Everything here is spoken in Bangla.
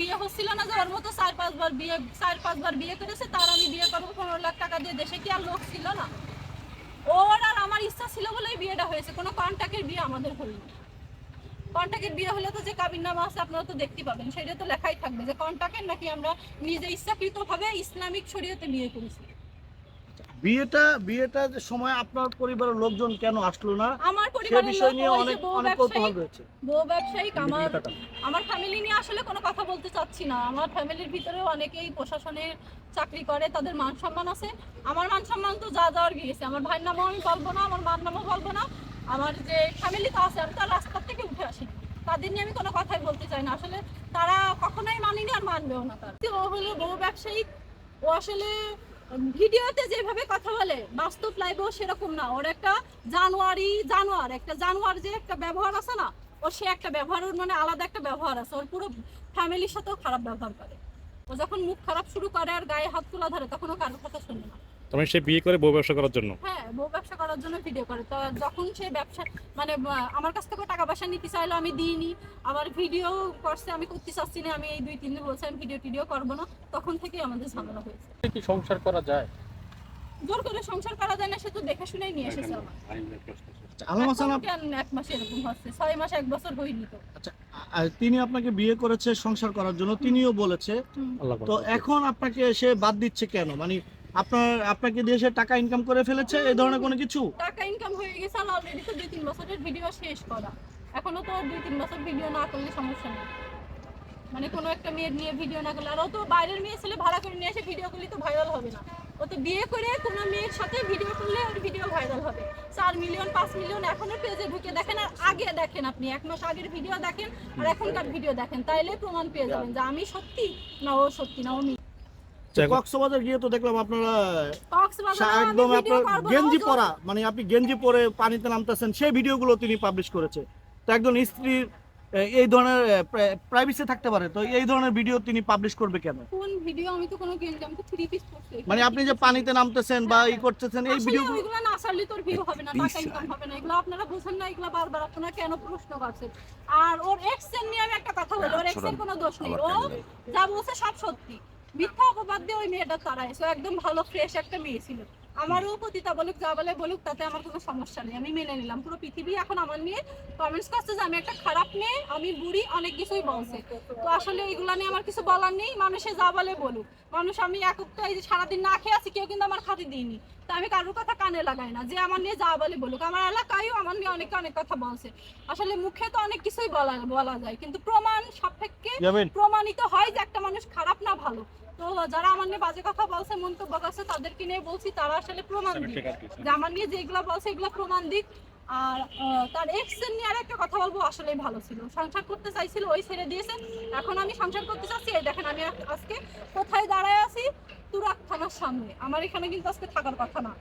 বিয়ে হচ্ছিল না যে ওর মতো চার পাঁচবার বিয়ে, চার পাঁচবার বিয়ে করেছে, তার আমি বিয়ে করব, পনেরো লাখ টাকা দিয়ে দেশে কি আর লোক ছিল না। ওর আর আমার ইচ্ছা ছিল বলেই বিয়েটা হয়েছে, কোনো কন্টাক্টের বিয়ে আমাদের হলো কন্টাক্টের বিয়ে হলে তো যে কাবির নামা আছে, আপনারা তো দেখতে পাবেন, সেটা তো লেখাই থাকবে যে কন্টাক্টের নাকি আমরা নিজে ইচ্ছাকৃতভাবে ইসলামিক ছড়িয়েতে বিয়ে করেছি। বিয়েটা বিয়েটা যে সময় আপনার পরিবারের লোকজন কেন আসলো না আমার পরিবারের বিষয় নিয়ে অনেক অনেক কৌতূহল রয়েছে। বউ ব্যবসায়িক আমার আমার ফ্যামিলি নিয়ে আসলে কোনো কথা বলতে চাচ্ছি না। আমার ফ্যামিলির ভিতরেও অনেকেই প্রশাসনের চাকরি করে তাদের মান সম্মান আছে। আমার মান সম্মান তো যা যাওয়ার গিয়েছে। আমার ভাইয়ের নামও আমি বলব না আমার মার নামও বলব না। আমার যে ফ্যামিলি তো আছে আমি তো আর রাস্তার থেকে উঠে আসি তাদের নিয়ে আমি কোনো কথাই বলতে চাই না। আসলে তারা কখনোই মানিনি আর মানবেও না তার। ও হলো বউ ব্যবসায়িক ও আসলে ভিডিওতে যেভাবে কথা বলে, বাস্তব লাইভেও সেরকম না। ওর একটা জানুয়ারি, জানোয়ার, একটা জানোয়ার যে একটা ব্যবহার আছে না ওর সে একটা ব্যবহার, ওর মানে আলাদা একটা ব্যবহার আছে। ওর পুরো ফ্যামিলির সাথেও খারাপ ব্যবহার করে। ও যখন মুখ খারাপ শুরু করে আর গায়ে হাত তোলা ধরে, তখন ও কারোর কথা শুনবে না। তবে সে বিয়ে করে বউ ব্যবসা করার জন্য? হ্যাঁ বউ ব্যবসা করার জন্য ভিডিও করে। তো যখন সে ব্যবসা মানে আমার কাছ থেকে টাকা পয়সা নিতে চাইলো আমি দিইনি। আবার ভিডিও করছে আমি করতে চাচ্ছি না আমি এই দুই তিন দিন বলছি আমি ভিডিও টিডিও করব না। তখন থেকেই আমাদের ঝামেলা হয়েছে। কি সংসার করা যায়? জোর করে সংসার করা যায় না সে তো দেখে শুনেই নিয়ে এসেছে কেন এক মাস এরকম হচ্ছে? ছয় মাস এক বছর হয়নি তো। আচ্ছা তিনি আপনাকে বিয়ে করেছে সংসার করার জন্য তিনিও বলেছে। তো এখন আপনাকে সে বাদ দিচ্ছে কেন? মানে আপনার, আপনাকে দিয়ে টাকা ইনকাম করে ফেলেছে এই ধরনের কোনো কিছু? টাকা ইনকাম হয়ে গেছে আর অলরেডি তো দুই তিন বছরের ভিডিও শেষ করা। এখনও তো দুই তিন বছর ভিডিও না করলে সমস্যা নেই। মানে কোনো একটা মেয়ের নিয়ে ভিডিও না করলে। আর ও তো বাইরের মেয়ে ছেলে ভাড়া করে নিয়ে এসে ভিডিও করলে তো ভাইরাল হবে না। ও তো বিয়ে করে কোনো মেয়ের সাথে ভিডিও করলে ওর ভিডিও ভাইরাল হবে। চার মিলিয়ন পাঁচ মিলিয়ন এখনও পেজে ঢুকে দেখেন আর আগে দেখেন আপনি। এক মাস আগের ভিডিও দেখেন আর এখনকার ভিডিও দেখেন। তাইলে প্রমাণ পেয়ে যাবেন যে আমি সত্যি না ও সত্যি না ও। কক্সবাজার গিয়ে তো দেখলাম আপনারা একদম গেঞ্জি পরা মানে আপনি গেঞ্জি পরে পানিতে নামতেছেন সেই ভিডিওগুলো তিনি পাবলিশ করেছে। তো একজন স্ত্রীর এই ধরনের প্রাইভেসি থাকতে পারে তো এই ধরনের ভিডিও তিনি পাবলিশ করবে কেন? কোন ভিডিও আমি তো কোনো গেঞ্জি আমি তো থ্রি পিস পরছি মানে আপনি যে পানিতে নামতেছেন বা ই করতেছেন এই আসলে ভিডিওগুলো না আসলে তোর ভিউ হবে না টাকা ইনকাম হবে না এগুলো আপনারা বুঝেন না এগুলো বারবার আপনারা কেন প্রশ্ন করছেন। আর ওর এক্সের নিয়ে আমি একটা কথা বলি ওর এক্সের কোনো দোষ নেই ও যা বলছে সব সত্যি। মিথ্যা অপবাদ দিয়ে ওই মেয়েটা সো একদম ভালো ফ্রেশ একটা মেয়ে ছিল। আমারও বলুক, যা বলে বলুক, তাতে আমার কোনো সমস্যা নেই। আমি মেনে নিলাম। পুরো পৃথিবী এখন আমার নিয়ে কমেন্টস করছে যে, আমি একটা খারাপ মেয়ে, আমি বুড়ি, অনেক কিছুই বলছে। তো আসলে এইগুলা নিয়ে আমার কিছু বলার নেই। মানুষে যা বলে বলুক। মানুষ, আমি একটা এই যে সারাদিন না খেয়ে আছি, কেউ কিন্তু আমার খাতে দিইনি। তা আমি কারোর কথা কানে লাগাই না যে আমার নিয়ে যা বলে বলুক। আমার এলাকায়ও আমার নিয়ে অনেকে অনেক কথা বলছে। আসলে মুখে তো অনেক কিছুই বলা বলা যায় কিন্তু প্রমাণ সাপেক্ষে প্রমাণিত হয় যে একটা মানুষ খারাপ না ভালো। তো যারা আমার নিয়ে বাজে কথা বলছে মন্তব্য করছে তাদেরকে নিয়ে বলছি তারা আসলে প্রমাণ দিক। যে আমার নিয়ে যেগুলো বলছে এগুলো প্রমাণ দিক। আর তার এক্সের নিয়ে আর একটা কথা বলব আসলেই ভালো ছিল। সংসার করতে চাইছিল ওই ছেড়ে দিয়েছে। এখন আমি সংসার করতে চাচ্ছি এই দেখেন আমি আজকে কোথায় দাঁড়ায় সামনে। আমার এখানে কিন্তু আজকে থাকার কথা না।